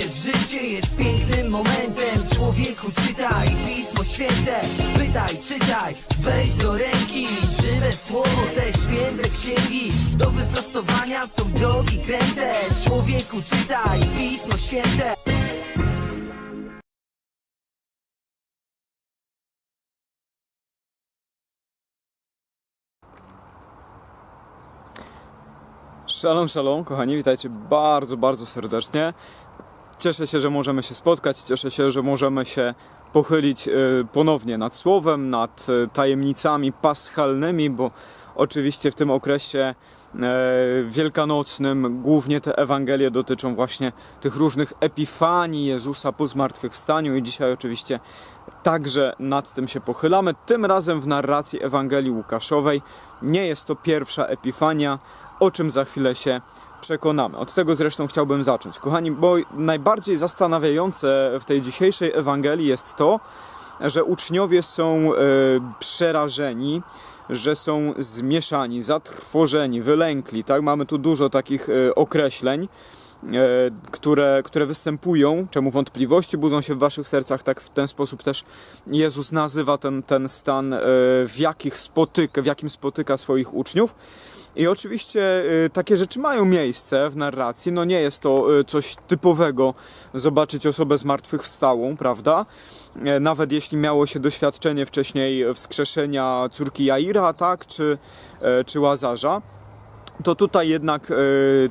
wiesz, życie jest pięknym momentem. Człowieku czytaj Pismo Święte. Pytaj, czytaj, weź do ręki. Żywe słowo, te święte księgi. Do wyprostowania są drogi kręte. Człowieku czytaj Pismo Święte. Shalom, shalom, kochani, witajcie bardzo, bardzo serdecznie. Cieszę się, że możemy się spotkać, cieszę się, że możemy się pochylić e, ponownie nad Słowem, nad e, tajemnicami paschalnymi, bo oczywiście w tym okresie e, wielkanocnym głównie te Ewangelie dotyczą właśnie tych różnych epifanii Jezusa po zmartwychwstaniu i dzisiaj oczywiście także nad tym się pochylamy. Tym razem w narracji Ewangelii Łukaszowej nie jest to pierwsza epifania, o czym za chwilę się przekonamy. Od tego zresztą chciałbym zacząć. Kochani, bo najbardziej zastanawiające w tej dzisiejszej Ewangelii jest to, że uczniowie są e, przerażeni, że są zmieszani, zatrwożeni, wylękli. Tak? Mamy tu dużo takich e, określeń, które, które występują. Czemu wątpliwości budzą się w waszych sercach? Tak w ten sposób też Jezus nazywa ten, ten stan, e, w, jakich spotyka, w jakim spotyka swoich uczniów. I oczywiście y, takie rzeczy mają miejsce w narracji. No nie jest to coś typowego zobaczyć osobę zmartwychwstałą, prawda? E, Nawet jeśli miało się doświadczenie wcześniej wskrzeszenia córki Jaira, tak? Czy, e, czy Łazarza to tutaj jednak e,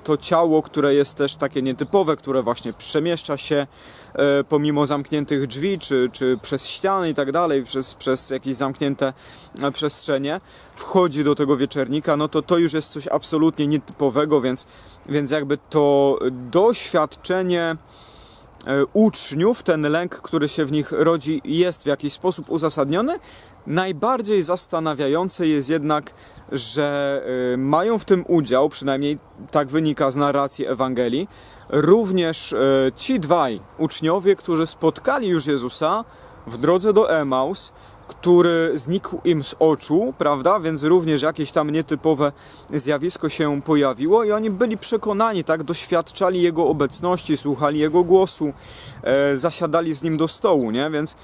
to ciało, które jest też takie nietypowe, które właśnie przemieszcza się e, pomimo zamkniętych drzwi, czy, czy przez ściany i tak dalej, przez, przez jakieś zamknięte e, przestrzenie, wchodzi do tego wieczernika, no to to już jest coś absolutnie nietypowego, więc, więc jakby to doświadczenie uczniów, ten lęk, który się w nich rodzi, jest w jakiś sposób uzasadniony. Najbardziej zastanawiające jest jednak, że y, mają w tym udział, przynajmniej tak wynika z narracji Ewangelii, również y, ci dwaj uczniowie, którzy spotkali już Jezusa w drodze do Emaus, który znikł im z oczu, prawda? Więc również jakieś tam nietypowe zjawisko się pojawiło i oni byli przekonani, tak? Doświadczali Jego obecności, słuchali Jego głosu, e, zasiadali z Nim do stołu, nie? Więc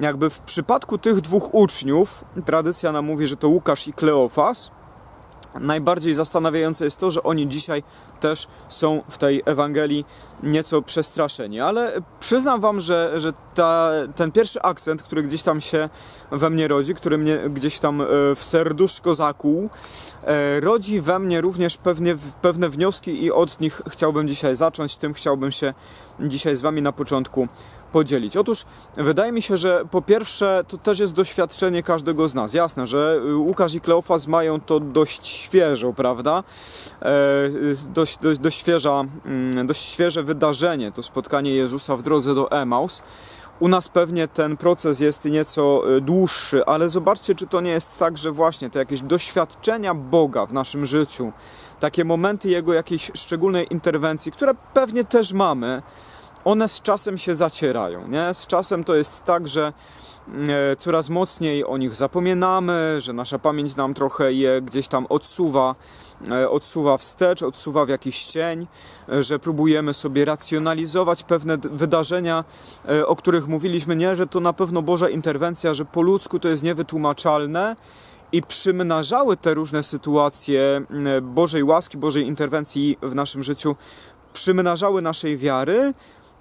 jakby w przypadku tych dwóch uczniów, tradycja nam mówi, że to Łukasz i Kleofas, najbardziej zastanawiające jest to, że oni dzisiaj też są w tej Ewangelii nieco przestraszeni. Ale przyznam Wam, że, że ta, ten pierwszy akcent, który gdzieś tam się we mnie rodzi, który mnie gdzieś tam e, w serduszko zakłuł, e, rodzi we mnie również pewnie, pewne wnioski i od nich chciałbym dzisiaj zacząć. Tym chciałbym się dzisiaj z Wami na początku podzielić. Otóż wydaje mi się, że po pierwsze to też jest doświadczenie każdego z nas. Jasne, że Łukasz i Kleofas mają to dość świeżo, prawda? E, dość, dość, dość, świeża, mm, dość świeże wydarzenie, to spotkanie Jezusa w drodze do Emaus. U nas pewnie ten proces jest nieco e, dłuższy, ale zobaczcie, czy to nie jest tak, że właśnie te jakieś doświadczenia Boga w naszym życiu, takie momenty Jego jakiejś szczególnej interwencji, które pewnie też mamy, one z czasem się zacierają, nie? Z czasem to jest tak, że coraz mocniej o nich zapominamy, że nasza pamięć nam trochę je gdzieś tam odsuwa, e, odsuwa wstecz, odsuwa w jakiś cień, e, że próbujemy sobie racjonalizować pewne wydarzenia, e, o których mówiliśmy, nie, że to na pewno Boża interwencja, że po ludzku to jest niewytłumaczalne i przymnażały te różne sytuacje Bożej łaski, Bożej interwencji w naszym życiu, przymnażały naszej wiary,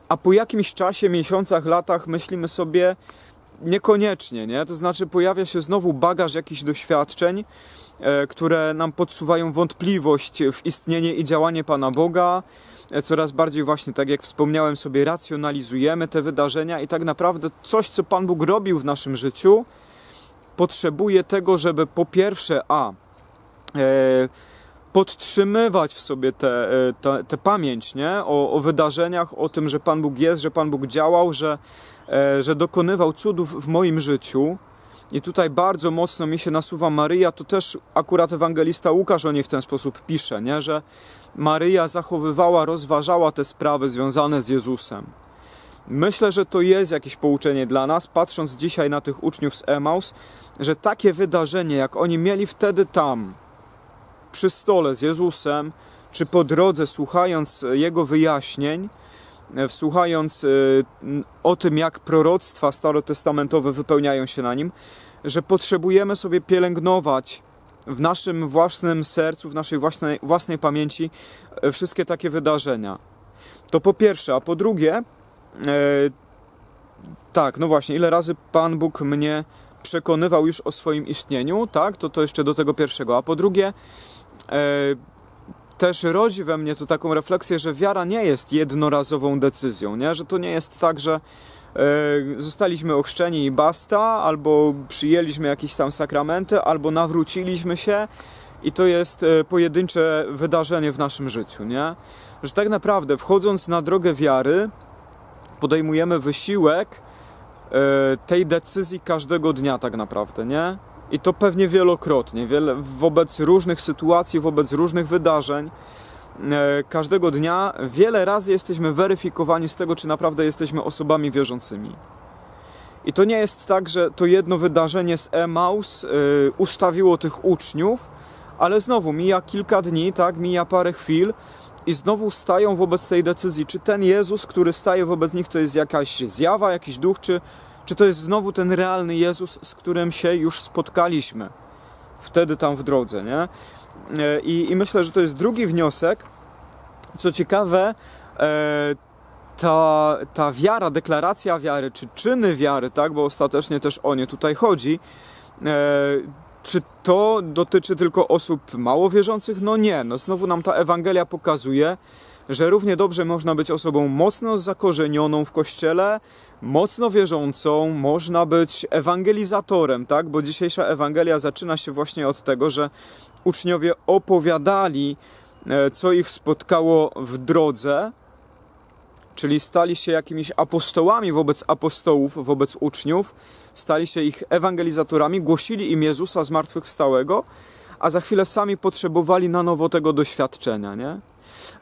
a po jakimś czasie, miesiącach, latach myślimy sobie niekoniecznie, nie? To znaczy pojawia się znowu bagaż jakichś doświadczeń, e, które nam podsuwają wątpliwość w istnienie i działanie Pana Boga. E, Coraz bardziej właśnie, tak jak wspomniałem sobie, racjonalizujemy te wydarzenia i tak naprawdę coś, co Pan Bóg robił w naszym życiu, potrzebuje tego, żeby po pierwsze, a e, podtrzymywać w sobie tę te, te pamięć nie? O, o wydarzeniach, o tym, że Pan Bóg jest, że Pan Bóg działał, że, e, że dokonywał cudów w moim życiu. I tutaj bardzo mocno mi się nasuwa Maryja, to też akurat ewangelista Łukasz o niej w ten sposób pisze, nie? że Maryja zachowywała, rozważała te sprawy związane z Jezusem. Myślę, że to jest jakieś pouczenie dla nas, patrząc dzisiaj na tych uczniów z Emaus, że takie wydarzenie, jak oni mieli wtedy tam, przy stole z Jezusem, czy po drodze słuchając Jego wyjaśnień, e, wsłuchając e, o tym, jak proroctwa starotestamentowe wypełniają się na nim, że potrzebujemy sobie pielęgnować w naszym własnym sercu, w naszej własnej, własnej pamięci e, wszystkie takie wydarzenia. To po pierwsze, a po drugie, tak, no właśnie, ile razy Pan Bóg mnie przekonywał już o swoim istnieniu, tak, to to jeszcze do tego pierwszego, a po drugie, też rodzi we mnie to taką refleksję, że wiara nie jest jednorazową decyzją, nie? że to nie jest tak, że e, zostaliśmy ochrzczeni i basta, albo przyjęliśmy jakieś tam sakramenty, albo nawróciliśmy się i to jest e, pojedyncze wydarzenie w naszym życiu, nie? Że tak naprawdę wchodząc na drogę wiary, podejmujemy wysiłek e, tej decyzji każdego dnia tak naprawdę, nie? I to pewnie wielokrotnie, wiele, wobec różnych sytuacji, wobec różnych wydarzeń. E, Każdego dnia wiele razy jesteśmy weryfikowani z tego, czy naprawdę jesteśmy osobami wierzącymi. I to nie jest tak, że to jedno wydarzenie z Emaus y, ustawiło tych uczniów, ale znowu mija kilka dni, tak, mija parę chwil i znowu stają wobec tej decyzji, czy ten Jezus, który staje wobec nich, to jest jakaś zjawa, jakiś duch, czy, czy to jest znowu ten realny Jezus, z którym się już spotkaliśmy wtedy tam w drodze, nie? E, I, i myślę, że to jest drugi wniosek. Co ciekawe, e, ta, ta wiara, deklaracja wiary, czy czyny wiary, tak, bo ostatecznie też o nie tutaj chodzi, e, czy to dotyczy tylko osób mało wierzących? No nie, no znowu nam ta Ewangelia pokazuje, że równie dobrze można być osobą mocno zakorzenioną w kościele, mocno wierzącą, można być ewangelizatorem, tak? Bo dzisiejsza Ewangelia zaczyna się właśnie od tego, że uczniowie opowiadali, e, co ich spotkało w drodze, czyli stali się jakimiś apostołami wobec apostołów, wobec uczniów, stali się ich ewangelizatorami, głosili im Jezusa zmartwychwstałego, a za chwilę sami potrzebowali na nowo tego doświadczenia, nie?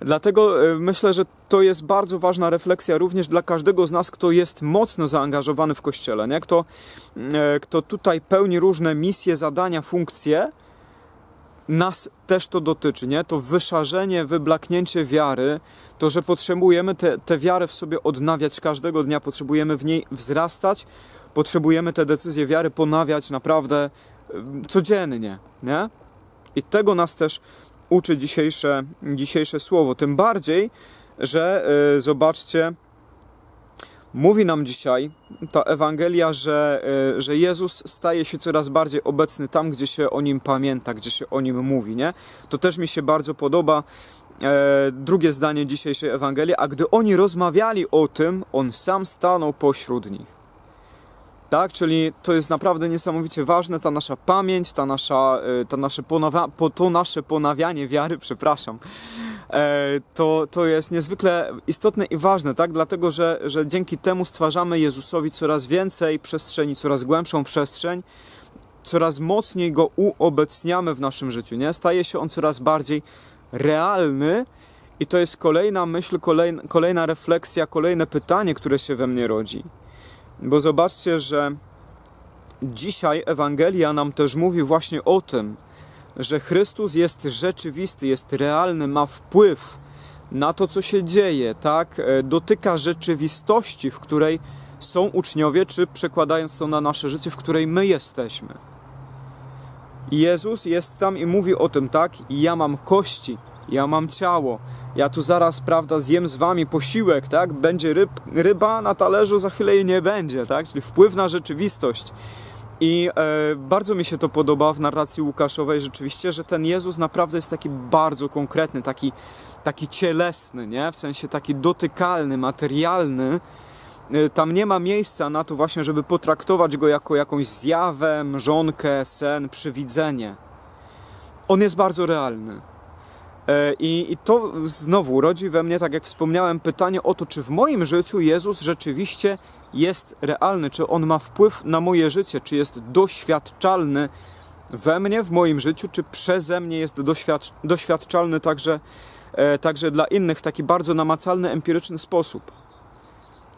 Dlatego e, myślę, że to jest bardzo ważna refleksja również dla każdego z nas, kto jest mocno zaangażowany w Kościele, nie? Kto, e, kto tutaj pełni różne misje, zadania, funkcje, nas też to dotyczy, nie? To wyszarzenie, wyblaknięcie wiary, to, że potrzebujemy tę wiarę w sobie odnawiać każdego dnia, potrzebujemy w niej wzrastać, potrzebujemy te decyzje wiary ponawiać naprawdę codziennie, nie? I tego nas też uczy dzisiejsze, dzisiejsze słowo. Tym bardziej, że y, zobaczcie, mówi nam dzisiaj ta Ewangelia, że, y, że Jezus staje się coraz bardziej obecny tam, gdzie się o nim pamięta, gdzie się o nim mówi, nie? To też mi się bardzo podoba. E, drugie zdanie dzisiejszej Ewangelii, a gdy oni rozmawiali o tym, on sam stanął pośród nich. Tak, czyli to jest naprawdę niesamowicie ważne, ta nasza pamięć, ta nasza, e, ta nasze ponawia, po, to nasze ponawianie wiary, przepraszam, e, to, to jest niezwykle istotne i ważne, tak, dlatego, że, że dzięki temu stwarzamy Jezusowi coraz więcej przestrzeni, coraz głębszą przestrzeń, coraz mocniej Go uobecniamy w naszym życiu, nie? Staje się On coraz bardziej realny i to jest kolejna myśl, kolejna, kolejna refleksja, kolejne pytanie, które się we mnie rodzi. Bo zobaczcie, że dzisiaj Ewangelia nam też mówi właśnie o tym, że Chrystus jest rzeczywisty, jest realny, ma wpływ na to, co się dzieje, tak? E, Dotyka rzeczywistości, w której są uczniowie, czy przekładając to na nasze życie, w której my jesteśmy. Jezus jest tam i mówi o tym, tak? Ja mam kości, ja mam ciało, ja tu zaraz, prawda, zjem z wami posiłek, tak? Będzie ryb, ryba na talerzu, za chwilę jej nie będzie, tak? Czyli wpływ na rzeczywistość. I e, bardzo mi się to podoba w narracji Łukaszowej rzeczywiście, że ten Jezus naprawdę jest taki bardzo konkretny, taki, taki cielesny, nie? W sensie taki dotykalny, materialny. E, Tam nie ma miejsca na to właśnie, żeby potraktować go jako jakąś zjawę, mrzonkę, sen, przywidzenie. On jest bardzo realny. E, I, I to znowu rodzi we mnie, tak jak wspomniałem, pytanie o to, czy w moim życiu Jezus rzeczywiście jest realny, czy on ma wpływ na moje życie, czy jest doświadczalny we mnie, w moim życiu, czy przeze mnie jest doświadcz, doświadczalny także, e, także dla innych w taki bardzo namacalny, empiryczny sposób.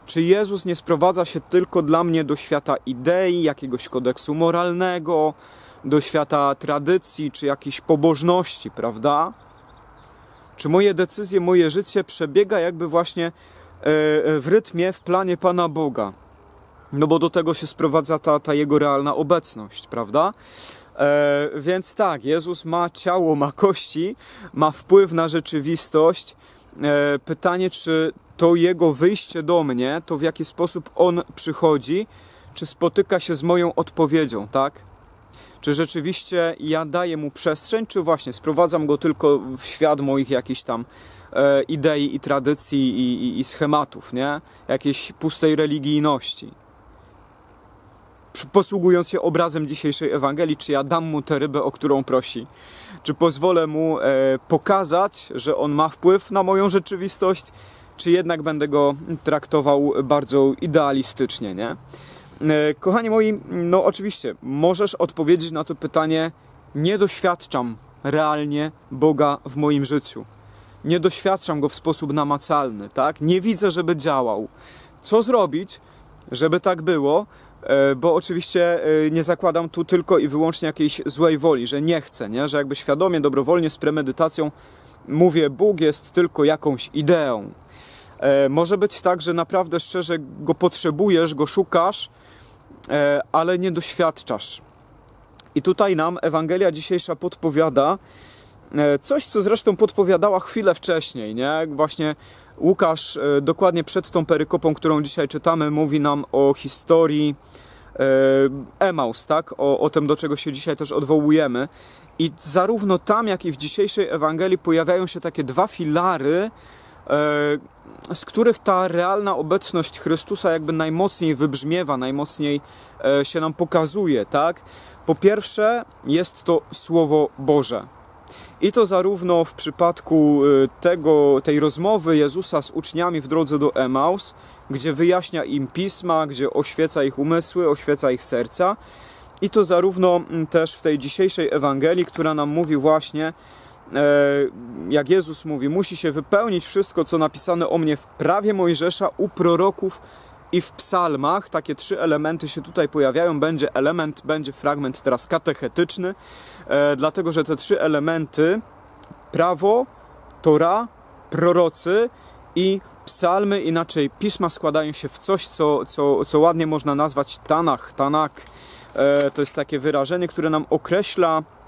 Czy Jezus nie sprowadza się tylko dla mnie do świata idei, jakiegoś kodeksu moralnego, do świata tradycji, czy jakiejś pobożności, prawda? Czy moje decyzje, moje życie przebiega jakby właśnie w rytmie, w planie Pana Boga. No bo do tego się sprowadza ta, ta jego realna obecność, prawda? E, więc tak, Jezus ma ciało, ma kości, ma wpływ na rzeczywistość. E, pytanie, czy to jego wyjście do mnie, to w jaki sposób on przychodzi, czy spotyka się z moją odpowiedzią, tak? Czy rzeczywiście ja daję mu przestrzeń, czy właśnie sprowadzam go tylko w świat moich jakichś tam e, idei i tradycji i, i, i schematów, nie? Jakiejś pustej religijności posługując się obrazem dzisiejszej Ewangelii, czy ja dam mu tę rybę, o którą prosi? Czy pozwolę mu e, pokazać, że on ma wpływ na moją rzeczywistość, czy jednak będę go traktował bardzo idealistycznie, nie? E, kochani moi, no oczywiście, możesz odpowiedzieć na to pytanie, nie doświadczam realnie Boga w moim życiu. Nie doświadczam go w sposób namacalny, tak? Nie widzę, żeby działał. Co zrobić, żeby tak było? E, Bo oczywiście e, nie zakładam tu tylko i wyłącznie jakiejś złej woli, że nie chcę, nie? że jakby świadomie, dobrowolnie, z premedytacją mówię, Bóg jest tylko jakąś ideą. Może być tak, że naprawdę szczerze go potrzebujesz, go szukasz, ale nie doświadczasz. I tutaj nam Ewangelia dzisiejsza podpowiada e, coś, co zresztą podpowiadała chwilę wcześniej, nie? Właśnie Łukasz e, dokładnie przed tą perykopą, którą dzisiaj czytamy, mówi nam o historii e, Emaus, tak? O, o tym, do czego się dzisiaj też odwołujemy. I zarówno tam, jak i w dzisiejszej Ewangelii pojawiają się takie dwa filary, e, z których ta realna obecność Chrystusa jakby najmocniej wybrzmiewa, najmocniej e, się nam pokazuje, tak? Po pierwsze, jest to Słowo Boże. I to zarówno w przypadku y, tego, tej rozmowy Jezusa z uczniami w drodze do Emaus, gdzie wyjaśnia im pisma, gdzie oświeca ich umysły, oświeca ich serca, i to zarówno też w tej dzisiejszej Ewangelii, która nam mówi właśnie, e, jak Jezus mówi, musi się wypełnić wszystko, co napisane o mnie w prawie Mojżesza, u proroków i w psalmach. Takie trzy elementy się tutaj pojawiają. Będzie element, będzie fragment teraz katechetyczny, e, dlatego że te trzy elementy prawo, Tora, prorocy i psalmy, inaczej pisma składają się w coś, co, co, co ładnie można nazwać Tanach, Tanak. E, to jest takie wyrażenie, które nam określa e,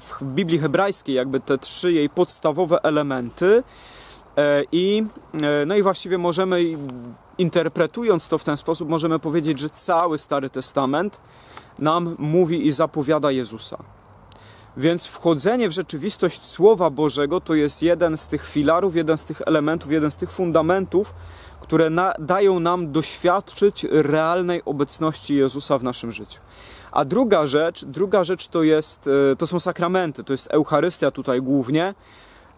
w Biblii hebrajskiej jakby te trzy jej podstawowe elementy. E, I, e, no i właściwie możemy, interpretując to w ten sposób, możemy powiedzieć, że cały Stary Testament nam mówi i zapowiada Jezusa. Więc wchodzenie w rzeczywistość Słowa Bożego to jest jeden z tych filarów, jeden z tych elementów, jeden z tych fundamentów, które na, dają nam doświadczyć realnej obecności Jezusa w naszym życiu. A druga rzecz, druga rzecz to, jest, e, to są sakramenty, to jest Eucharystia tutaj głównie.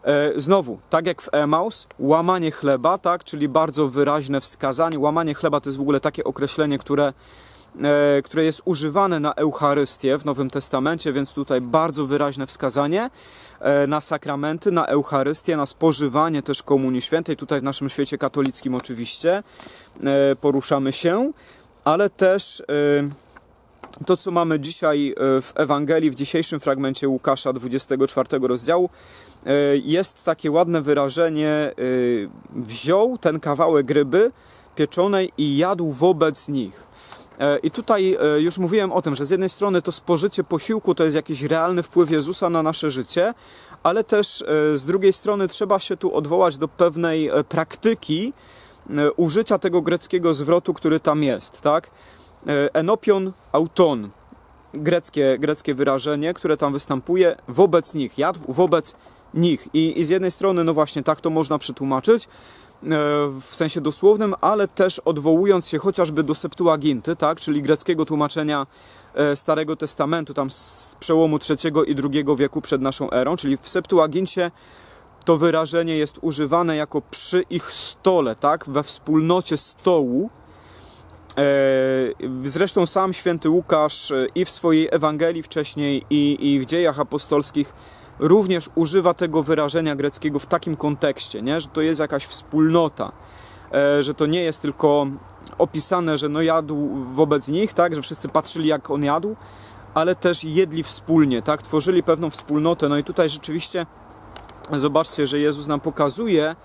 E, Znowu, tak jak w Emaus, łamanie chleba, tak, czyli bardzo wyraźne wskazanie. Łamanie chleba to jest w ogóle takie określenie, które, które jest używane na Eucharystię w Nowym Testamencie, więc tutaj bardzo wyraźne wskazanie e, na sakramenty, na Eucharystię, na spożywanie też Komunii Świętej. Tutaj w naszym świecie katolickim oczywiście e, poruszamy się, ale też e, to, co mamy dzisiaj e, w Ewangelii, w dzisiejszym fragmencie Łukasza 24 rozdziału, e, jest takie ładne wyrażenie: e, wziął ten kawałek ryby pieczonej i jadł wobec nich. E, I tutaj e, już mówiłem o tym, że z jednej strony to spożycie posiłku to jest jakiś realny wpływ Jezusa na nasze życie, ale też e, z drugiej strony trzeba się tu odwołać do pewnej praktyki użycia tego greckiego zwrotu, który tam jest, tak? Enopion auton, greckie, greckie wyrażenie, które tam występuje, wobec nich, jadł wobec nich. I, I z jednej strony, no właśnie, tak to można przetłumaczyć, w sensie dosłownym, ale też odwołując się chociażby do Septuaginty, tak, czyli greckiego tłumaczenia e, Starego Testamentu, tam z przełomu III i II wieku przed naszą erą, czyli w Septuagincie to wyrażenie jest używane jako przy ich stole, tak, we wspólnocie stołu. E, Zresztą sam święty Łukasz e, i w swojej Ewangelii wcześniej, i, i w dziejach apostolskich również używa tego wyrażenia greckiego w takim kontekście, nie? że to jest jakaś wspólnota, e, że to nie jest tylko opisane, że no jadł wobec nich, tak, że wszyscy patrzyli jak on jadł, ale też jedli wspólnie, tak, tworzyli pewną wspólnotę. No i tutaj rzeczywiście zobaczcie, że Jezus nam pokazuje,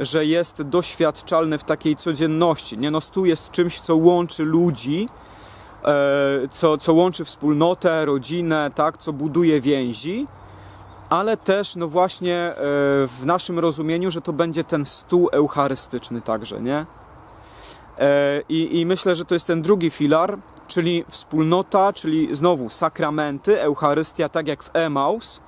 że jest doświadczalny w takiej codzienności. Nie no, stół jest czymś, co łączy ludzi, e, co, co łączy wspólnotę, rodzinę, tak, co buduje więzi, ale też, no właśnie, e, w naszym rozumieniu, że to będzie ten stół eucharystyczny także, nie? E, I, I myślę, że to jest ten drugi filar, czyli wspólnota, czyli znowu sakramenty, Eucharystia, tak jak w Emaus,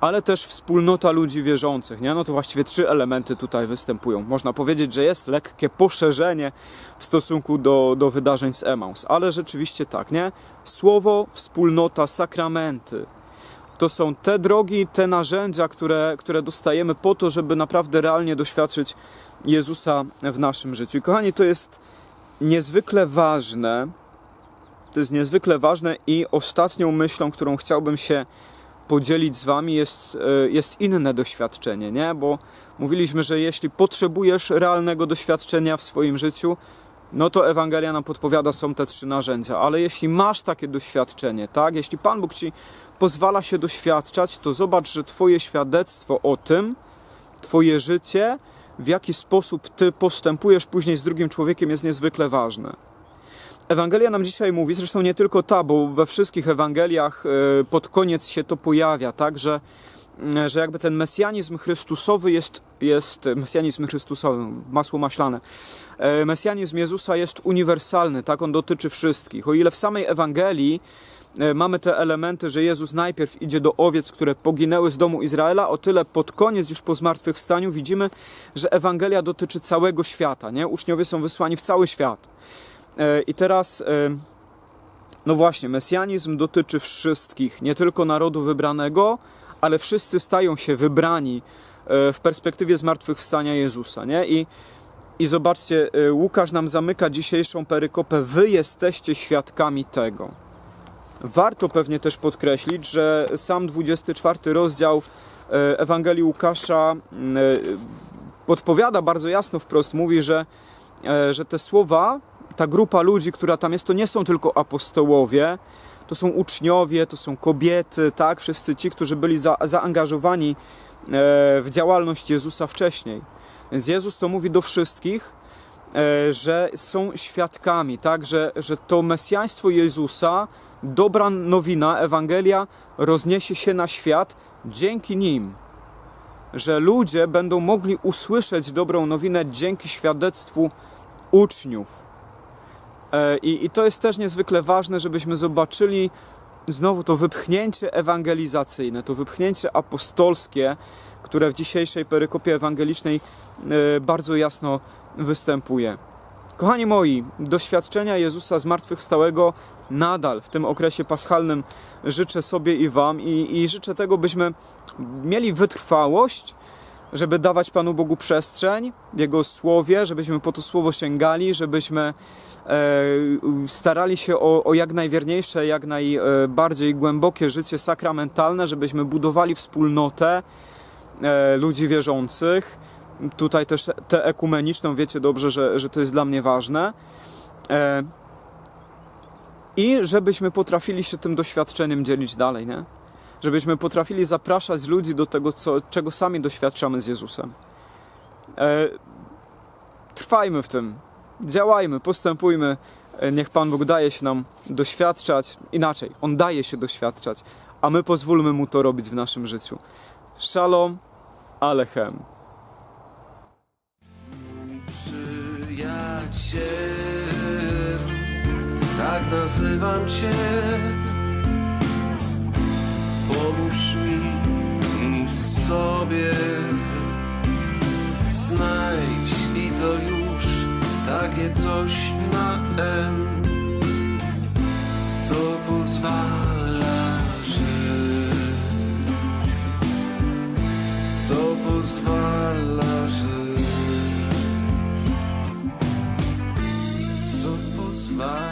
ale też wspólnota ludzi wierzących, nie? No to właściwie trzy elementy tutaj występują. Można powiedzieć, że jest lekkie poszerzenie w stosunku do, do wydarzeń z Emaus, ale rzeczywiście tak, nie? Słowo, wspólnota, sakramenty. To są te drogi, te narzędzia, które, które dostajemy po to, żeby naprawdę realnie doświadczyć Jezusa w naszym życiu. I kochani, to jest niezwykle ważne. To jest niezwykle ważne i ostatnią myślą, którą chciałbym się podzielić z wami jest, e, jest inne doświadczenie, nie? Bo mówiliśmy, że jeśli potrzebujesz realnego doświadczenia w swoim życiu, no to Ewangelia nam podpowiada, są te trzy narzędzia. Ale jeśli masz takie doświadczenie, tak? Jeśli Pan Bóg ci pozwala się doświadczać, to zobacz, że Twoje świadectwo o tym, Twoje życie, w jaki sposób Ty postępujesz później z drugim człowiekiem jest niezwykle ważne. Ewangelia nam dzisiaj mówi, zresztą nie tylko ta, bo we wszystkich Ewangeliach e, pod koniec się to pojawia, tak, że, że jakby ten mesjanizm chrystusowy jest, jest mesjanizm chrystusowy, masło maślane, e, mesjanizm Jezusa jest uniwersalny, tak, on dotyczy wszystkich. O ile w samej Ewangelii e, mamy te elementy, że Jezus najpierw idzie do owiec, które poginęły z domu Izraela, o tyle pod koniec, już po zmartwychwstaniu, widzimy, że Ewangelia dotyczy całego świata, nie? Uczniowie są wysłani w cały świat. E, I teraz, e, no właśnie, mesjanizm dotyczy wszystkich, nie tylko narodu wybranego, ale wszyscy stają się wybrani e, w perspektywie zmartwychwstania Jezusa, nie? I, i zobaczcie, e, Łukasz nam zamyka dzisiejszą perykopę. Wy jesteście świadkami tego. Warto pewnie też podkreślić, że sam 24 rozdział e, Ewangelii Łukasza podpowiada bardzo jasno wprost, mówi, że, że te słowa, ta grupa ludzi, która tam jest, to nie są tylko apostołowie, to są uczniowie, to są kobiety, tak? Wszyscy ci, którzy byli za, zaangażowani e, w działalność Jezusa wcześniej. Więc Jezus to mówi do wszystkich, e, że są świadkami, tak? Że, że to mesjaństwo Jezusa, dobra nowina, Ewangelia rozniesie się na świat dzięki nim. Że ludzie będą mogli usłyszeć dobrą nowinę dzięki świadectwu uczniów. E, I, I to jest też niezwykle ważne, żebyśmy zobaczyli znowu to wypchnięcie ewangelizacyjne, to wypchnięcie apostolskie, które w dzisiejszej perykopie ewangelicznej e, bardzo jasno występuje. Kochani moi, doświadczenia Jezusa zmartwychwstałego nadal w tym okresie paschalnym życzę sobie i Wam i, i życzę tego, byśmy mieli wytrwałość, żeby dawać Panu Bogu przestrzeń w Jego Słowie, żebyśmy po to Słowo sięgali, żebyśmy e, starali się o, o jak najwierniejsze, jak najbardziej głębokie życie sakramentalne, żebyśmy budowali wspólnotę e, ludzi wierzących. Tutaj też tę ekumeniczną, wiecie dobrze, że, że to jest dla mnie ważne. E, I żebyśmy potrafili się tym doświadczeniem dzielić dalej, nie? Żebyśmy potrafili zapraszać ludzi do tego, co, czego sami doświadczamy z Jezusem. E, trwajmy w tym, działajmy, postępujmy. E, Niech Pan Bóg daje się nam doświadczać. Inaczej, On daje się doświadczać, a my pozwólmy Mu to robić w naszym życiu. Shalom, Alechem. przyjaciel, tak nazywam Cię pomóż mi nic sobie. Znajdź i to już takie coś na M, co pozwala żyć, co pozwala żyć, co pozwala.